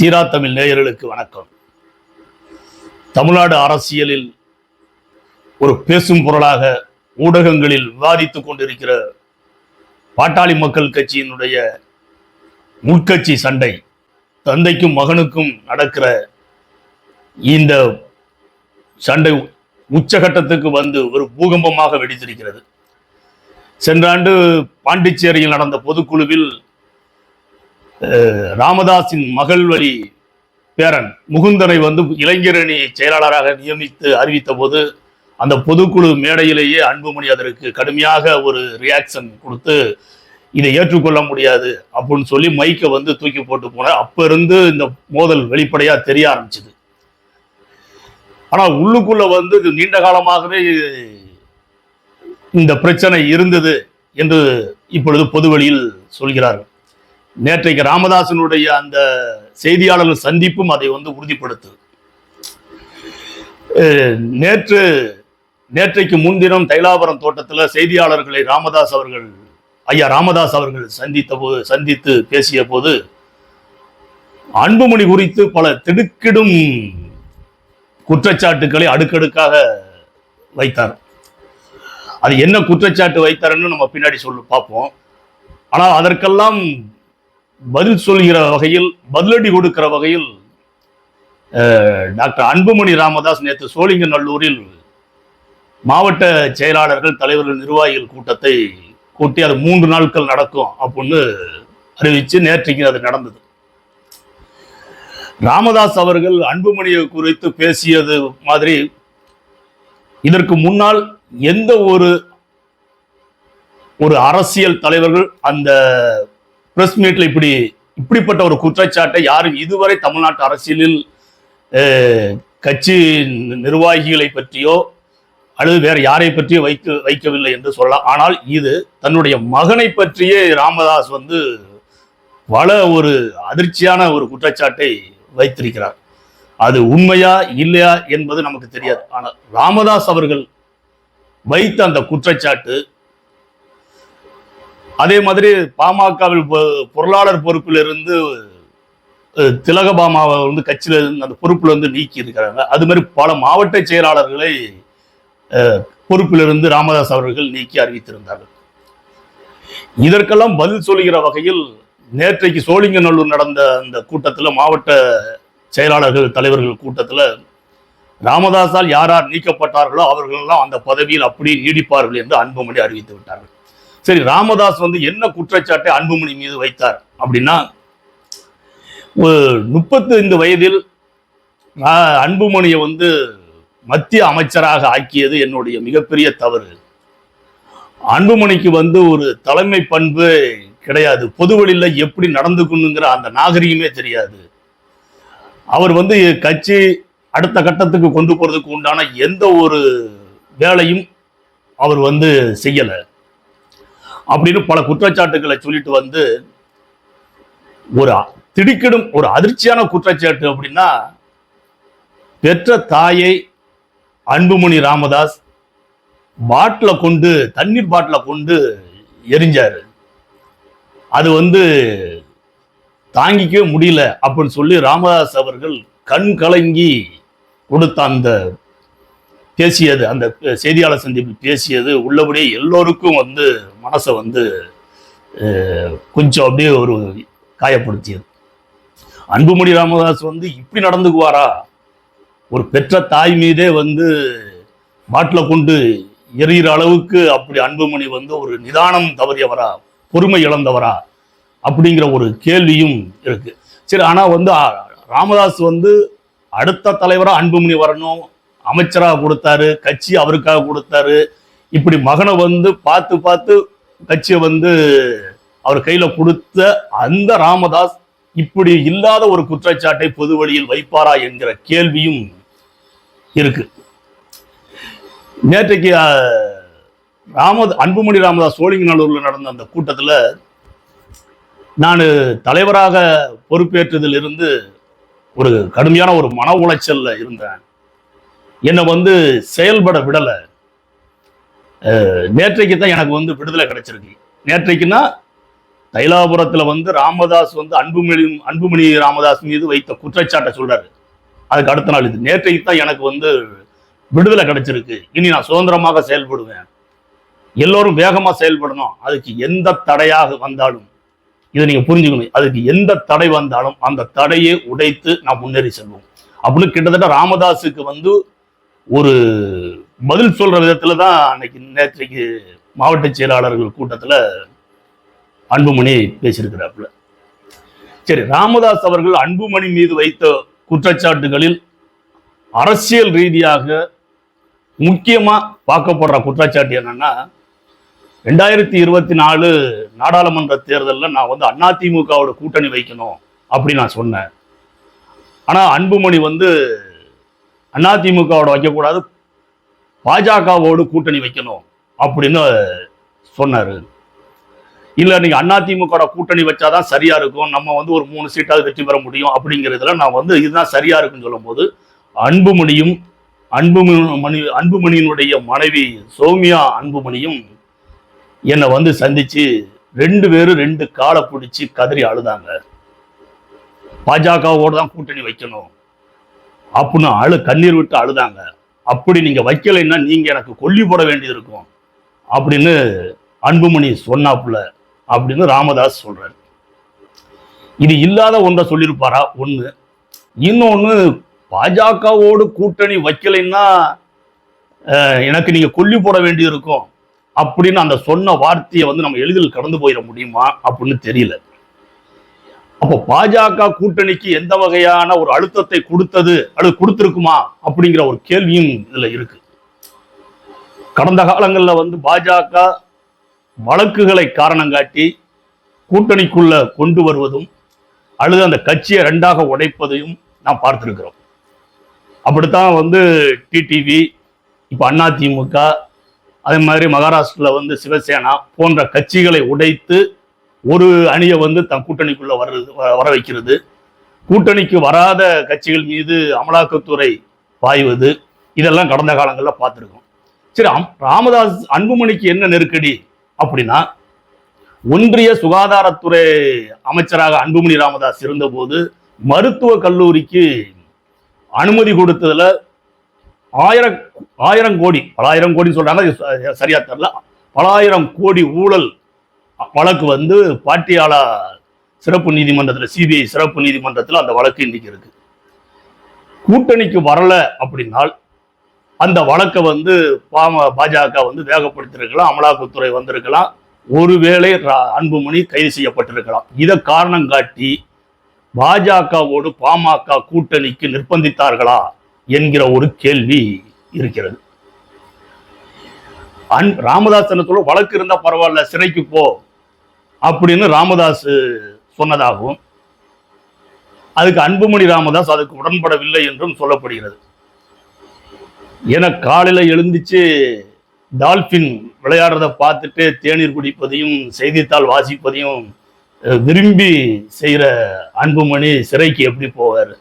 தீரா தமிழ் நேயர்களுக்கு வணக்கம். தமிழ்நாடு அரசியலில் ஒரு பேசும் பொருளாக ஊடகங்களில் விவாதித்துக் கொண்டிருக்கிற பாட்டாளி மக்கள் கட்சியினுடைய உட்கட்சி சண்டை தந்தைக்கும் மகனுக்கும் நடக்கிற இந்த சண்டை உச்சகட்டத்துக்கு வந்து ஒரு பூகம்பமாக வெடித்திருக்கிறது. சென்ற ஆண்டு பாண்டிச்சேரியில் நடந்த பொதுக்குழுவில் ராமதாஸின் மகள் வழி பேரன் முகுந்தனை வந்து இளைஞரணி செயலாளராக நியமித்து அறிவித்த போது அந்த பொதுக்குழு மேடையிலேயே அன்புமணி அதற்கு கடுமையாக ஒரு ரியாக்ஷன் கொடுத்து இதை ஏற்றுக்கொள்ள முடியாது அப்படின்னு சொல்லி மைக்கை வந்து தூக்கி போட்டு போனார் அப்ப இருந்து இந்த மோதல் வெளிப்படையா தெரிய ஆரம்பிச்சது. ஆனா உள்ளுக்குள்ள வந்து இது நீண்ட காலமாகவே இந்த பிரச்சனை இருந்தது என்று இப்பொழுது பொதுவெளியில் சொல்கிறார்கள். நேற்றைக்கு ராமதாசனுடைய அந்த செய்தியாளர்கள் சந்திப்பும் அதை வந்து உறுதிப்படுத்து நேற்று நேற்றைக்கு முன்தினம் தைலாபுரம் தோட்டத்தில் செய்தியாளர்களை ராமதாஸ் அவர்கள் ஐயா ராமதாஸ் அவர்கள் சந்தித்த போது சந்தித்து பேசிய போது அன்புமணி குறித்து பல திடுக்கிடும் குற்றச்சாட்டுக்களை அடுக்கடுக்காக வைத்தார். அது என்ன குற்றச்சாட்டு வைத்தாருன்னு நம்ம பின்னாடி சொல்லு பார்ப்போம். ஆனால் அதற்கெல்லாம் பதில் சொல்கிற வகையில் பதிலடி கொடுக்கிற வகையில் அஹ், டாக்டர் அன்புமணி ராமதாஸ் நேற்று சோழிங்கநல்லூரில் மாவட்ட செயலாளர்கள் தலைவர்கள் நிர்வாகிகள் கூட்டத்தை கூட்டி அது மூன்று நாட்கள் நடக்கும் அப்படின்னு அறிவிச்சு நேற்றைக்கு அது நடந்தது. ராமதாஸ் அவர்கள் அன்புமணியை குறித்து பேசியது மாதிரி இதற்கு முன்னால் எந்த ஒரு ஒரு அரசியல் தலைவர்கள் அந்த பிரஸ் மீட்ல இப்படி இப்படிப்பட்ட ஒரு குற்றச்சாட்டை யாரும் இதுவரை தமிழ்நாட்டு அரசியலில் கட்சி நிர்வாகிகளை பற்றியோ அல்லது வேற யாரை பற்றியோ வைக்க வைக்கவில்லை என்று சொல்லலாம். ஆனால் இது தன்னுடைய மகனை பற்றியே ராமதாஸ் வந்து பல ஒரு அதிர்ச்சியான ஒரு குற்றச்சாட்டை வைத்திருக்கிறார். அது உண்மையா இல்லையா என்பது நமக்கு தெரியாது. ஆனால் ராமதாஸ் அவர்கள் வைத்த அந்த குற்றச்சாட்டு அதே மாதிரி பாமகவில் பொ- பொருளாளர் பொறுப்பில் இருந்து திலகபாமாவை வந்து கட்சியில இருந்து அந்த பொறுப்புல இருந்து நீக்கி இருக்கிறாங்க. அது மாதிரி பல மாவட்ட செயலாளர்களை பொறுப்பிலிருந்து ராமதாஸ் அவர்கள் நீக்கி அறிவித்திருந்தார்கள். இதற்கெல்லாம் பதில் சொல்லுகிற வகையில் நேற்றைக்கு சோழிங்கநல்லூர் நடந்த அந்த கூட்டத்தில் மாவட்ட செயலாளர்கள் தலைவர்கள் கூட்டத்தில் ராமதாஸால் யார் யார் நீக்கப்பட்டார்களோ அவர்களெல்லாம் அந்த பதவியில் அப்படியே நீடிப்பார்கள் என்று அன்புமணி அறிவித்து விட்டார்கள். சரி ராமதாஸ் வந்து என்ன குற்றச்சாட்டை அன்புமணி மீது வைத்தார் அப்படின்னா முப்பத்தைந்து வயதில் நான் அன்புமணியை வந்து மத்திய அமைச்சராக ஆக்கியது என்னுடைய மிகப்பெரிய தவறு. அன்புமணிக்கு வந்து ஒரு தலைமை பண்பு கிடையாது. பொதுவெளியில் எப்படி நடந்துக்கணுங்கிற அந்த நாகரிகமே தெரியாது. அவர் வந்து கட்சி அடுத்த கட்டத்துக்கு கொண்டு போகிறதுக்கு உண்டான எந்த ஒரு வேலையும் அவர் வந்து செய்யலை. அப்படின்னு பல குற்றச்சாட்டுகளை சொல்லிட்டு வந்து ஒரு திடுக்கிடும் ஒரு அதிர்ச்சியான குற்றச்சாட்டு அப்படின்னா பெற்ற தாயை அன்புமணி ராமதாஸ் பாட்டில் கொண்டு தண்ணீர் பாட்டில கொண்டு எரிஞ்சாரு. அது வந்து தாங்கிக்கவே முடியல அப்படின்னு சொல்லி ராமதாஸ் அவர்கள் கண் கலங்கி கொடுத்த அந்த பேசியது அந்த செய்தியாளர் சந்திப்பில் பேசியது உள்ளபடியே எல்லோருக்கும் வந்து மனசை வந்து கொஞ்சம் அப்படியே ஒரு காயப்படுத்தியது. அன்புமணி ராமதாஸ் வந்து இப்படி நடந்துக்குவாரா? ஒரு பெற்ற தாய் மீதே வந்து பாட்டில் கொண்டு எரிகிற அளவுக்கு அப்படி அன்புமணி வந்து ஒரு நிதானம் தவறியவரா? பொறுமை இழந்தவரா? அப்படிங்கிற ஒரு கேள்வியும் இருக்கு. சரி ஆனால் வந்து ராமதாஸ் வந்து அடுத்த தலைவராக அன்புமணி வரணும் அமைச்சராக கொடுத்தாரு கட்சி அவருக்காக கொடுத்தாரு. இப்படி மகனை வந்து பார்த்து பார்த்து கட்சியை வந்து அவர் கையில கொடுத்த அந்த ராமதாஸ் இப்படி இல்லாத ஒரு குற்றச்சாட்டை பொது வழியில் வைப்பாரா என்கிற கேள்வியும் இருக்கு. நேற்றைக்கு அஹ், ராம அன்புமணி ராமதாஸ் சோழிங்கநல்லூர்ல நடந்த அந்த கூட்டத்துல நான் தலைவராக பொறுப்பேற்றதில் இருந்து ஒரு கடுமையான ஒரு மன உளைச்சல்ல இருந்தேன். என்னை வந்து செயல்பட விடலை. நேற்றைக்கு தான் எனக்கு வந்து விடுதலை கிடைச்சிருக்கு. நேற்றைக்குன்னா தைலாபுரத்தில் வந்து ராமதாஸ் வந்து அன்புமணி அன்புமணி ராமதாஸ் மீது வைத்த குற்றச்சாட்டை சொல்கிறாரு அதுக்கு அடுத்த நாள் இது. நேற்றைக்கு தான் எனக்கு வந்து விடுதலை கிடைச்சிருக்கு. இனி நான் சுதந்திரமாக செயல்படுவேன். எல்லோரும் வேகமாக செயல்படணும். அதுக்கு எந்த தடையாக வந்தாலும் இதை நீங்கள் புரிஞ்சுக்கணும். அதுக்கு எந்த தடை வந்தாலும் அந்த தடையை உடைத்து நான் முன்னேறி செல்வோம். அப்படின்னு கிட்டத்தட்ட ராமதாஸுக்கு வந்து ஒரு பதில் சொல்ற விதத்துல தான் அன்னைக்கு நேற்றைக்கு மாவட்ட செயலாளர்கள் கூட்டத்தில் அன்புமணி பேசியிருக்கிறாப்புல. சரி ராமதாஸ் அவர்கள் அன்புமணி மீது வைத்த குற்றச்சாட்டுகளில் அரசியல் ரீதியாக முக்கியமாக பார்க்கப்படுற குற்றச்சாட்டு என்னன்னா ரெண்டாயிரத்தி இருபத்தி நாலு நாடாளுமன்ற தேர்தலில் நான் வந்து அதிமுகவோட கூட்டணி வைக்கணும் அப்படின்னு நான் சொன்னேன். ஆனால் அன்புமணி வந்து அதிமுகவோட வைக்கக்கூடாது பாஜகவோடு கூட்டணி வைக்கணும் அப்படின்னு சொன்னாரு. இல்ல நீங்க அதிமுக கூட்டணி வச்சாதான் சரியா இருக்கும். நம்ம வந்து ஒரு மூணு சீட்டாவது வெற்றி பெற முடியும் அப்படிங்கிறதுல நான் வந்து இதுதான் சரியா இருக்குன்னு சொல்லும்போது அன்புமணியும் அன்புமணி அன்புமணியினுடைய மனைவி சௌமியா அன்புமணியும் என்னை வந்து சந்திச்சு ரெண்டு பேரும் ரெண்டு காலை பிடிச்சி கதறி அழுதாங்க. பாஜகவோடு தான் கூட்டணி வைக்கணும் அப்படின்னு அழு கண்ணீர் விட்டு அழுதாங்க. அப்படி நீங்கள் வைக்கலைன்னா நீங்கள் எனக்கு கொல்லி போட வேண்டியது இருக்கும். அப்படின்னு அன்புமணி சொன்னாப்புல அப்படின்னு ராமதாஸ் சொல்கிறார் இது இல்லாத ஒன்றை சொல்லியிருப்பாரா? ஒன்று இன்னொன்று பாஜகவோடு கூட்டணி வைக்கலைன்னா எனக்கு நீங்கள் கொல்லி போட வேண்டியிருக்கும் அப்படின்னு அந்த சொன்ன வார்த்தையை வந்து நம்ம எளிதில் கடந்து போயிட முடியுமா? அப்படின்னு தெரியல. அப்போ பாஜக கூட்டணிக்கு எந்த வகையான ஒரு அழுத்தத்தை கொடுத்தது? அல்லது கொடுத்திருக்குமா? அப்படிங்கிற ஒரு கேள்வியும் இதுல இருக்கு. கடந்த காலங்களில் வந்து பாஜக வழக்குகளை காரணம் காட்டி கூட்டணிக்குள்ள கொண்டு வருவதும் அல்லது அந்த கட்சியை ரெண்டாக உடைப்பதையும் நாம் பார்த்திருக்கிறோம். அப்படித்தான் வந்து டிடிவி இப்போ அதிமுக அதே மாதிரி மகாராஷ்டிரில் வந்து சிவசேனா போன்ற கட்சிகளை உடைத்து ஒரு அணியை வந்து தன் கூட்டணிக்குள்ள வர்றது வ- வர வைக்கிறது. கூட்டணிக்கு வராத கட்சிகள் மீது அமலாக்கத்துறை பாய்வது இதெல்லாம் கடந்த காலங்களில் பார்த்துருக்கோம். சரி அம்- ராமதாஸ் அன்புமணிக்கு என்ன நெருக்கடி அப்படின்னா ஒன்றிய சுகாதாரத்துறை அமைச்சராக அன்புமணி ராமதாஸ் இருந்தபோது மருத்துவ கல்லூரிக்கு அனுமதி கொடுத்ததுல ஆயிரம் ஆயிரம் கோடி பலாயிரம் கோடின்னு சொல்றாங்க ச- சரியா தெரியல. பலாயிரம் கோடி ஊழல் வழக்கு வந்து பாட்டியாலா சிறப்பு நீதிமன்றத்தில் சிபிஐ சிறப்பு நீதிமன்றத்தில் அந்த வழக்கு இன்னைக்கு இருக்கு. கூட்டணிக்கு வரல அப்படின்னால் அந்த வழக்கை வந்து பாம பாஜக வந்து வேகப்படுத்திருக்கலாம் அமலாக்கத்துறை வந்திருக்கலாம். ஒருவேளை ரா- அன்புமணி கைது செய்யப்பட்டிருக்கலாம். இதை காரணம் காட்டி பாஜகவோடு பாமக கூட்டணிக்கு நிர்பந்தித்தார்களா என்கிற ஒரு கேள்வி இருக்கிறது. அன் ராமதாசனத்தோட வழக்கு இருந்தால் பரவாயில்ல சிறைக்கு போ. அப்படின்னு ராமதாஸ் சொன்னதாகவும் அதுக்கு அன்புமணி ராமதாஸ் அதுக்கு உடன்படவில்லை என்றும் சொல்லப்படுகிறது. என காலையில் எழுந்துச்சு டால்பின் விளையாடுறத பார்த்துட்டு தேநீர் குடிப்பதையும் செய்தித்தாள் வாசிப்பதையும் விரும்பி செய்கிற அன்புமணி சிறைக்கு எப்படி போவார்?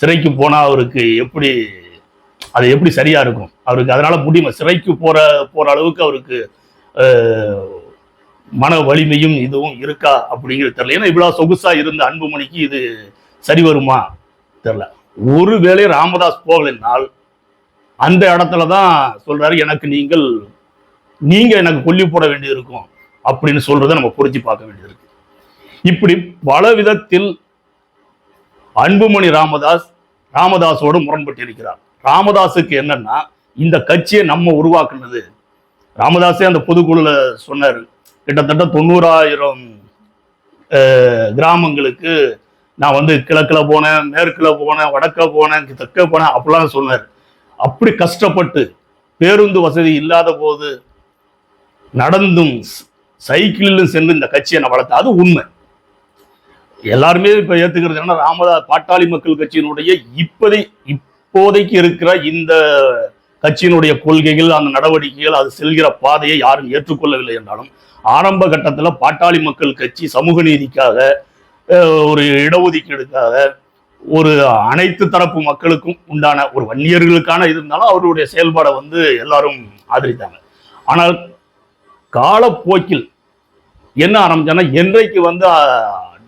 சிறைக்கு போனால் அவருக்கு எப்படி அது எப்படி சரியாக இருக்கும்? அவருக்கு அதனால முடியுமா? சிறைக்கு போகிற போகிற அளவுக்கு அவருக்கு மன வலிமையும் இதுவும் இருக்கா அப்படிங்கிறது தெரியல. ஏன்னா இவ்வளவு சொகுசா இருந்த அன்புமணிக்கு இது சரி வருமா? தெரியல. ஒருவேளை ராமதாஸ் போகலைன்னால் அந்த இடத்துல தான் சொல்றாரு எனக்கு நீங்கள் நீங்க எனக்கு கொல்லி போட வேண்டியிருக்கும் அப்படின்னு சொல்றதை நம்ம புரிஞ்சு பார்க்க வேண்டியது இருக்கு. இப்படி பல விதத்தில் அன்புமணி ராமதாஸ் ராமதாஸோடு முரண்பட்டு இருக்கிறார். ராமதாஸுக்கு என்னன்னா இந்த கட்சியை நம்ம உருவாக்குனது. ராமதாஸே அந்த பொதுக்குழுல சொன்னார் கிட்டத்தட்ட தொண்ணூறாயிரம் கிராமங்களுக்கு நான் வந்து கிழக்குல போனேன் மேற்குல போனேன் வடக்க போனேன் தெற்க போனேன் அப்படிலாம் சொன்னார். அப்படி கஷ்டப்பட்டு பேருந்து வசதி இல்லாத போது நடந்தும் சைக்கிளிலும் சென்று இந்த கட்சியை நான் வளர்த்தேன். அது உண்மை. எல்லாருமே இப்ப ஏத்துக்கிறது என்னன்னா ராமதாஸ் பாட்டாளி மக்கள் கட்சியினுடைய இப்போதை இப்போதைக்கு இருக்கிற இந்த கட்சியினுடைய கொள்கைகள் அந்த நடவடிக்கைகள் அது செல்கிற பாதையை யாரும் ஏற்றுக்கொள்ளவில்லை என்றாலும் ஆரம்ப கட்டத்தில் பாட்டாளி மக்கள் கட்சி சமூக நீதிக்காக ஒரு இடஒதுக்கீடுக்காக ஒரு அனைத்து தரப்பு மக்களுக்கும் உண்டான ஒரு வன்னியர்களுக்கான இது இருந்தாலும் அவருடைய செயல்பாடை வந்து எல்லாரும் ஆதரித்தாங்க. ஆனால் காலப்போக்கில் என்ன ஆரம்பிச்சான்னா என்றைக்கு வந்து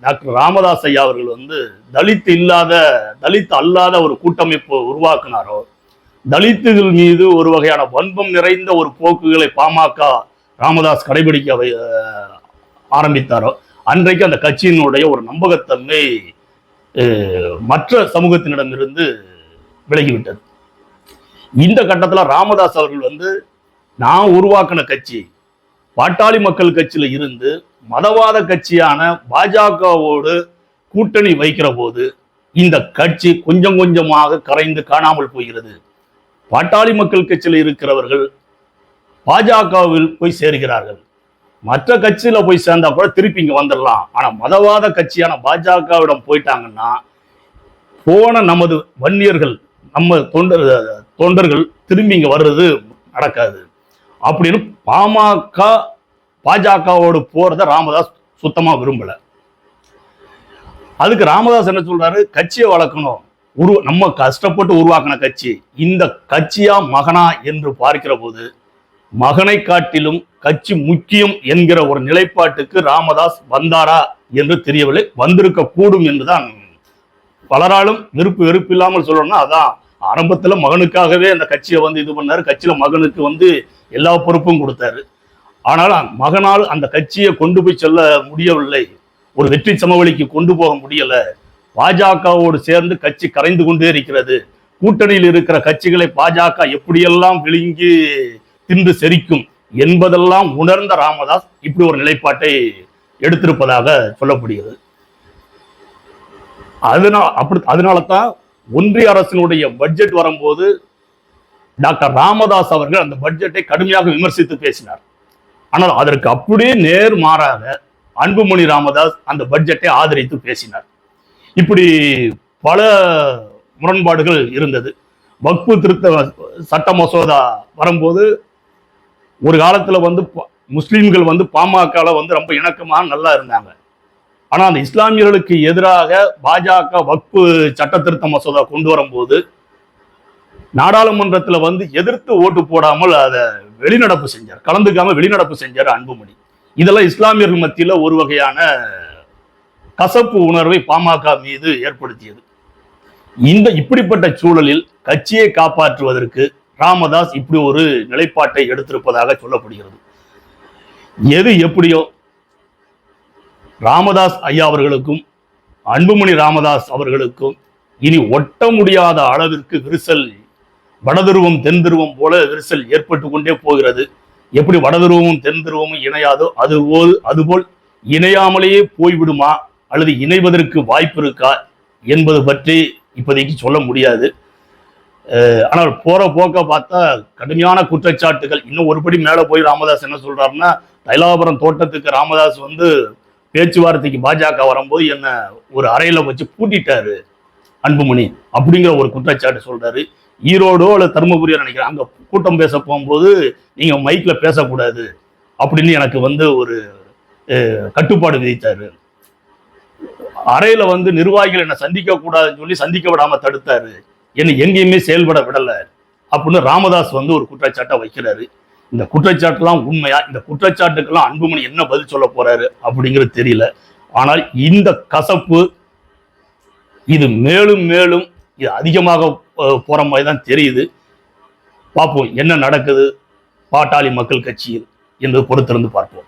டாக்டர் ராமதாஸ் ஐயா அவர்கள் வந்து தலித் இல்லாத தலித் அல்லாத ஒரு கூட்டமைப்பு உருவாக்குனாரோ தலித்துகள் மீது ஒரு வகையான வன்பம் நிறைந்த ஒரு போக்குகளை பாமக ராமதாஸ் கடைபிடிக்க வை- ஆரம்பித்தாரோ அன்றைக்கு அந்த கட்சியினுடைய ஒரு நம்பகத்தன்மை மற்ற சமூகத்தினிடமிருந்து விலகிவிட்டது. இந்த கட்டத்தில் ராமதாஸ் அவர்கள் வந்து நான் உருவாக்கின கட்சி பாட்டாளி மக்கள் கட்சியில இருந்து மதவாத கட்சியான பாஜகவோடு கூட்டணி வைக்கிற போது இந்த கட்சி கொஞ்சம் கொஞ்சமாக கரைந்து காணாமல் போகிறது. பாட்டாளி மக்கள் கட்சியில் இருக்கிறவர்கள் பாஜகவில் போய் சேர்கிறார்கள். மற்ற கட்சியில் போய் சேர்ந்தா கூட திருப்பி இங்கே வந்துடலாம் ஆனால் மதவாத கட்சியான பாஜகவிடம் போயிட்டாங்கன்னா போன நமது வன்னியர்கள் நம்ம தொண்டர் தொண்டர்கள் திரும்பி இங்கே வர்றது நடக்காது. அப்படின்னு பாமக பாஜகவோடு போகிறத ராமதாஸ் சுத்தமாக விரும்பல. அதுக்கு ராமதாஸ் என்ன சொல்றாரு? கட்சியை வளர்க்கணும். உருவ நம்ம கஷ்டப்பட்டு உருவாக்கின கட்சி. இந்த கட்சியா மகனா என்று பார்க்கிற போது மகனை காட்டிலும் கட்சி முக்கியம் என்கிற ஒரு நிலைப்பாட்டுக்கு ராமதாஸ் வந்தாரா என்று தெரியவில்லை. வந்திருக்க கூடும் என்றுதான். பலராலும் விருப்பு வெறுப்பு இல்லாமல் சொல்லணும்னா அதான். ஆரம்பத்துல மகனுக்காகவே அந்த கட்சியை வந்து இது பண்ணாரு. கட்சியில மகனுக்கு வந்து எல்லா பொறுப்பும் கொடுத்தாரு. ஆனால் மகனால் அந்த கட்சியை கொண்டு போய் செல்ல முடியவில்லை. ஒரு வெற்றி சமவெளிக்கு கொண்டு போக முடியல. பாஜகவோடு சேர்ந்து கட்சி கரைந்து கொண்டே இருக்கிறது. கூட்டணியில் இருக்கிற கட்சிகளை பாஜக எப்படியெல்லாம் விழுங்கி தின்று செரிக்கும் என்பதெல்லாம் உணர்ந்த ராமதாஸ் இப்படி ஒரு நிலைப்பாட்டை எடுத்திருப்பதாக சொல்லப்படுகிறது அதனால் அப்படி அதனால தான் ஒன்றிய அரசினுடைய பட்ஜெட் வரும்போது டாக்டர் ராமதாஸ் அவர்கள் அந்த பட்ஜெட்டை கடுமையாக விமர்சித்து பேசினார். ஆனால் அதற்கு அப்படியே நேர் மாறாக அன்புமணி ராமதாஸ் அந்த பட்ஜெட்டை ஆதரித்து பேசினார். இப்படி பல முரண்பாடுகள் இருந்தது. வக்பு திருத்த சட்ட மசோதா வரும்போது ஒரு காலத்தில் வந்து முஸ்லீம்கள் வந்து பாமகவில் வந்து ரொம்ப இணக்கமாக நல்லா இருந்தாங்க. ஆனால் அந்த இஸ்லாமியர்களுக்கு எதிராக பாஜக வக்பு சட்ட திருத்த மசோதா கொண்டு வரும்போது நாடாளுமன்றத்தில் வந்து எதிர்த்து ஓட்டு போடாமல் அதை வெளிநடப்பு செஞ்சார். கலந்துக்காம வெளிநடப்பு செஞ்சார் அன்புமணி. இதெல்லாம் இஸ்லாமியர்கள் மத்தியில் ஒரு வகையான கசப்பு உணர்வை பாமக மீது ஏற்படுத்தியது. இந்த இப்படிப்பட்ட சூழலில் கட்சியை காப்பாற்றுவதற்கு ராமதாஸ் இப்படி ஒரு நிலைப்பாட்டை எடுத்திருப்பதாக சொல்லப்படுகிறது. எது எப்படியோ ராமதாஸ் ஐயா அவர்களுக்கும் அன்புமணி ராமதாஸ் அவர்களுக்கும் இனி ஒட்ட முடியாத அளவிற்கு விரிசல் வடதுருவம் தென் துருவம் போல விரிசல் ஏற்பட்டு கொண்டே போகிறது. எப்படி வடதுருவமும் தென் துருவமும் இணையாதோ அதுபோல் அதுபோல் இணையாமலேயே போய்விடுமா? அல்லது இணைவதற்கு வாய்ப்பு இருக்கா? என்பது பற்றி இப்போதைக்கு சொல்ல முடியாது. ஆனால் போற போக்க பார்த்தா கடுமையான குற்றச்சாட்டுகள். இன்னும் ஒருபடி மேலே போய் ராமதாஸ் என்ன சொல்றாருன்னா தைலாபுரம் தோட்டத்துக்கு ராமதாஸ் வந்து பேச்சுவார்த்தைக்கு பாஜக வரும்போது என்ன ஒரு அறையில வச்சு பூட்டிட்டாரு அன்புமணி அப்படிங்கிற ஒரு குற்றச்சாட்டு சொல்றாரு. ஈரோடோ அல்ல தருமபுரியோ நினைக்கிறேன். அங்க கூட்டம் பேச போகும்போது நீங்க மைக்ல பேசக்கூடாது அப்படின்னு எனக்கு வந்து ஒரு கட்டுப்பாடு விதித்தாரு. அறையில வந்து நிர்வாகிகள் என்ன சந்திக்க கூடாதுன்னு சொல்லி சந்திக்க விடாம தடுத்தாரு. என்னை எங்கேயுமே செயல்பட விடலை அப்படின்னு ராமதாஸ் வந்து ஒரு குற்றச்சாட்டை வைக்கிறாரு. இந்த குற்றச்சாட்டுலாம் உண்மையா? இந்த குற்றச்சாட்டுக்கெல்லாம் அன்புமணி என்ன பதில் சொல்ல போறாரு அப்படிங்கிறது தெரியல. ஆனால் இந்த கசப்பு இது மேலும் மேலும் இது அதிகமாக போற மாதிரி தான் தெரியுது. பார்ப்போம் என்ன நடக்குது. பாட்டாளி மக்கள் கட்சியில் என்பது பொறுத்திருந்து பார்ப்போம்.